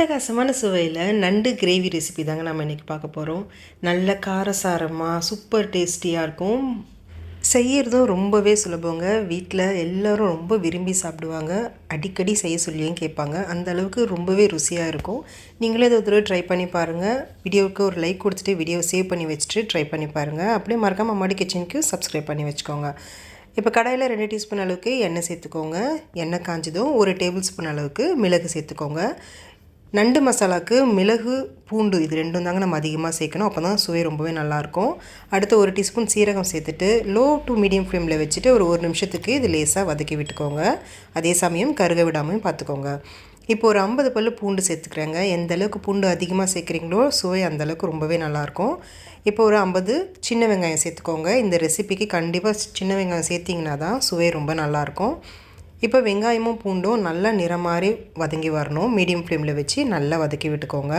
அட்டகாசமான சுவையில் நண்டு கிரேவி ரெசிபி தாங்க நம்ம இன்றைக்கி பார்க்க போகிறோம் நல்ல காரசாரமாக சூப்பர் டேஸ்டியாக இருக்கும். செய்யறதும் ரொம்பவே சுலபங்க. வீட்டில் எல்லோரும் ரொம்ப விரும்பி சாப்பிடுவாங்க. அடிக்கடி செய்ய சொல்லியும் கேட்பாங்க. அந்த அளவுக்கு ரொம்பவே ருசியாக இருக்கும். நீங்களே இதை ஒரு தடவை ட்ரை பண்ணி பாருங்கள் வீடியோவுக்கு ஒரு லைக் கொடுத்துட்டு வீடியோ சேவ் பண்ணி வச்சுட்டு ட்ரை பண்ணி பாருங்கள் அப்படியே மறக்காமல் அம்மாடி கிச்சனுக்கு சப்ஸ்கிரைப் பண்ணி வச்சுக்கோங்க. இப்போ கடாயில் ரெண்டு டீஸ்பூன் அளவுக்கு எண்ணெய் சேர்த்துக்கோங்க. எண்ணெய் காஞ்சதும் ஒரு டேபிள் ஸ்பூன் அளவுக்கு மிளகு சேர்த்துக்கோங்க. நண்டு மசாலாவுக்கு மிளகு பூண்டு இது ரெண்டும் தாங்க நம்ம அதிகமாக சேர்க்கணும். அப்போ தான் சுவை ரொம்பவே நல்லாயிருக்கும். அடுத்து ஒரு டீஸ்பூன் சீரகம் சேர்த்துட்டு லோ டு மீடியம் ஃப்ளேமில் வச்சுட்டு ஒரு ஒரு நிமிஷத்துக்கு இது லேசாக வதக்கி விட்டுக்கோங்க. அதே சமயம் கருக விடாமையும் பார்த்துக்கோங்க இப்போ ஒரு ஐம்பது பல்லு பூண்டு சேர்த்துக்கிறேங்க. எந்த அளவுக்கு பூண்டு அதிகமாக சேர்க்குறீங்களோ சுவை அந்தளவுக்கு ரொம்பவே நல்லாயிருக்கும். இப்போ ஒரு ஐம்பது சின்ன வெங்காயம் சேர்த்துக்கோங்க. இந்த ரெசிபிக்கு கண்டிப்பாக சின்ன வெங்காயம் சேர்த்திங்கன்னா தான் சுவை ரொம்ப நல்லாயிருக்கும். இப்போ வெங்காயமும் பூண்டும் நல்லா நிறம் மாதிரி வதங்கி வரணும். மீடியம் ஃப்ளேமில் வச்சு நல்லா வதக்கி விட்டுக்கோங்க.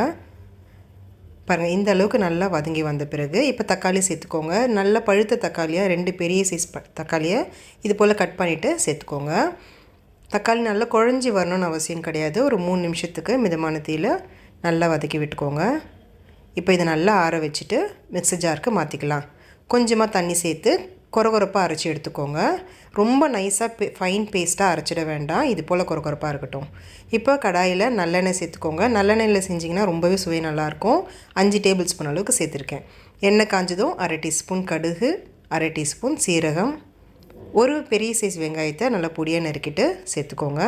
பாருங்கள் இந்த அளவுக்கு நல்லா வதங்கி வந்த பிறகு இப்போ தக்காளி சேர்த்துக்கோங்க. நல்ல பழுத்த தக்காளியாக ரெண்டு பெரிய சைஸ் ப தக்காளியை இது போல் கட் பண்ணிவிட்டு சேர்த்துக்கோங்க. தக்காளி நல்லா குழஞ்சி வரணும்னு அவசியம் கிடையாது. ஒரு மூணு நிமிஷத்துக்கு மிதமான தீயில் நல்லா வதக்கி விட்டுக்கோங்க. இப்போ இதை நல்லா ஆற வச்சுட்டு மிக்ஸி ஜாருக்கு மாற்றிக்கலாம் கொஞ்சமாக தண்ணி சேர்த்து கொரகொரப்பாக அரைச்சி எடுத்துக்கோங்க. ரொம்ப நைஸாக பே ஃபைன் பேஸ்ட்டாக அரைச்சிட வேண்டாம். இது போல் கொரகொரப்பாக இருக்கட்டும். இப்போ கடாயில் நல்லெண்ணெய் சேர்த்துக்கோங்க. நல்லெண்ணெயில் செஞ்சிங்கன்னா ரொம்பவே சுவை நல்லாயிருக்கும். அஞ்சு டேபிள் ஸ்பூன் அளவுக்கு சேர்த்துருக்கேன். எண்ணெய் காஞ்சதும் அரை டீஸ்பூன் கடுகு அரை டீஸ்பூன் சீரகம் ஒரு பெரிய சைஸ் வெங்காயத்தை நல்லா பொடியாக நறுக்கிட்டு சேர்த்துக்கோங்க.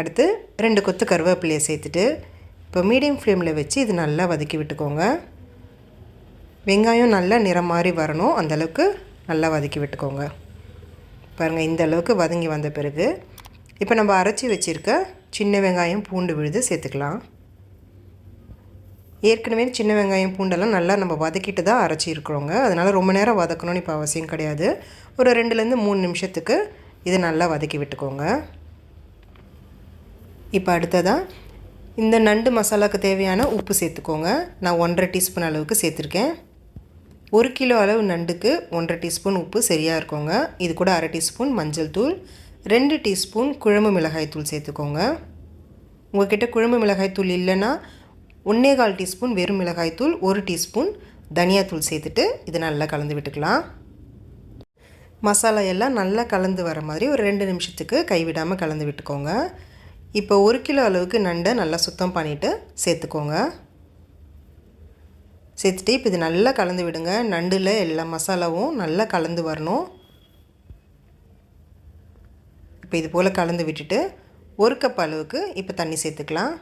அடுத்து ரெண்டு கொத்து கருவேப்பிலையை சேர்த்துட்டு இப்போ மீடியம் ஃப்ளேமில் வச்சு இது நல்லா வதக்கி விட்டுக்கோங்க. வெங்காயம் நல்லா நிறம் மாதிரி வரணும். அந்தளவுக்கு நல்லா வதக்கி விட்டுக்கோங்க. பாருங்கள் இந்த அளவுக்கு வதங்கி வந்த பிறகு இப்போ நம்ம அரைச்சி வச்சுருக்க சின்ன வெங்காயம் பூண்டு விழுது சேர்த்துக்கலாம். ஏற்கனவே சின்ன வெங்காயம் பூண்டெல்லாம் நல்லா நம்ம வதக்கிட்டு தான் அரைச்சி இருக்கிறோங்க. அதனால் ரொம்ப நேரம் வதக்கணும்னு இப்போ அவசியம் கிடையாது. ஒரு ரெண்டுலேருந்து மூணு நிமிஷத்துக்கு இதை நல்லா வதக்கி விட்டுக்கோங்க. இப்போ அடுத்ததாக இந்த நண்டு மசாலாவுக்கு தேவையான உப்பு சேர்த்துக்கோங்க. நான் ஒன்றரை டீஸ்பூன் அளவுக்கு சேர்த்துருக்கேன். ஒரு கிலோ அளவு நண்டுக்கு ஒன்றரை டீஸ்பூன் உப்பு சரியாக இருக்குங்க. இது கூட அரை டீஸ்பூன் மஞ்சள் தூள் ரெண்டு டீஸ்பூன் குழம்பு மிளகாய் தூள் சேர்த்துக்கோங்க. உங்கள்கிட்ட குழம்பு மிளகாய் தூள் இல்லைன்னா ஒன்றே கால் டீஸ்பூன் வெறும் மிளகாய் தூள் ஒரு டீஸ்பூன் தனியாத்தூள் சேர்த்துட்டு இது நல்லா கலந்து விட்டுக்கலாம். மசாலா எல்லாம் நல்லா கலந்து வர மாதிரி ஒரு ரெண்டு நிமிஷத்துக்கு கைவிடாமல் கலந்து விட்டுக்கோங்க. இப்போ ஒரு கிலோ அளவுக்கு நண்டை நல்லா சுத்தம் பண்ணிவிட்டு சேர்த்துக்கோங்க. சேர்த்துட்டு இப்போ இது நல்லா கலந்து விடுங்க. நண்டில் எல்லா மசாலாவும் நல்லா கலந்து வரணும். இப்போ இது போல் கலந்து விட்டுட்டு ஒரு கப் அளவுக்கு இப்போ தண்ணி சேர்த்துக்கலாம்.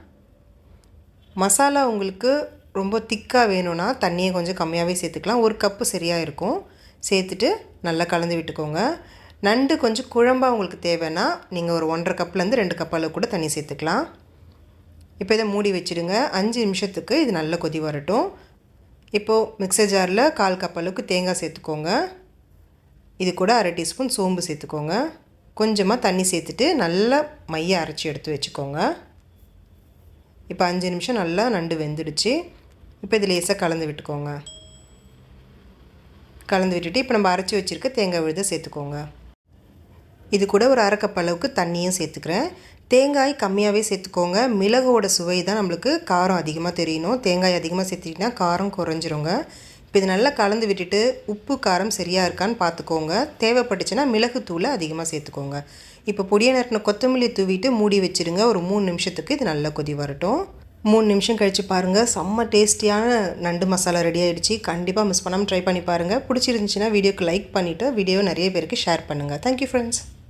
மசாலா உங்களுக்கு ரொம்ப திக்காக வேணும்னா தண்ணியை கொஞ்சம் கம்மியாகவே சேர்த்துக்கலாம். ஒரு கப்பு சரியாக இருக்கும். சேர்த்துட்டு நல்லா கலந்து விட்டுக்கோங்க. நண்டு கொஞ்சம் குழம்பாக உங்களுக்கு தேவைன்னா நீங்கள் ஒரு ஒன்றரை கப்லேருந்து ரெண்டு கப் அளவு கூட தண்ணி சேர்த்துக்கலாம். இப்போ இதை மூடி வச்சுடுங்க. அஞ்சு நிமிஷத்துக்கு இது நல்லா கொதி வரட்டும். இப்போது மிக்சர் ஜாரில் கால் கப் அளவுக்கு தேங்காய் சேர்த்துக்கோங்க. இது கூட அரை டீஸ்பூன் சோம்பு சேர்த்துக்கோங்க. கொஞ்சமாக தண்ணி சேர்த்துட்டு நல்லா மைய அரைச்சி எடுத்து வச்சுக்கோங்க. இப்போ அஞ்சு நிமிஷம் நல்லா நண்டு வெந்துடுச்சு. இப்போ இது லேசாக கலந்து விட்டுக்கோங்க. கலந்து விட்டுட்டு இப்போ நம்ம அரைச்சி வச்சுருக்க தேங்காய் விழுத சேர்த்துக்கோங்க. இது கூட ஒரு அரை கப் அளவுக்கு தண்ணியும் சேர்த்துக்கிறேன். தேங்காய் கம்மியாகவே சேர்த்துக்கோங்க. மிளகோட சுவை தான் நம்மளுக்கு காரம் அதிகமாக தெரியணும். தேங்காய் அதிகமாக சேர்த்துக்கிட்டிங்கன்னா காரம் குறைஞ்சிருங்க. இப்போ இது நல்லா கலந்து விட்டுட்டு உப்பு காரம் சரியாக இருக்கான்னு பார்த்துக்கோங்க தேவைப்பட்டுச்சுன்னா மிளகு தூளை அதிகமாக சேர்த்துக்கோங்க. இப்போ பொடியை நறுக்கின கொத்தமல்லி தூவிட்டு மூடி வச்சுருங்க. ஒரு மூணு நிமிஷத்துக்கு இது நல்லா கொதி வரட்டும். மூணு நிமிஷம் கழித்து பாருங்கள் செம்ம டேஸ்டியான நண்டு மசாலா ரெடி ஆகிடுச்சு கண்டிப்பாக மிஸ் பண்ணாமல் ட்ரை பண்ணி பாருங்கள் பிடிச்சிருந்துச்சின்னா வீடியோக்கு லைக் பண்ணிவிட்டு வீடியோ நிறைய பேருக்கு ஷேர் பண்ணுங்கள் தேங்க்யூ ஃப்ரெண்ட்ஸ்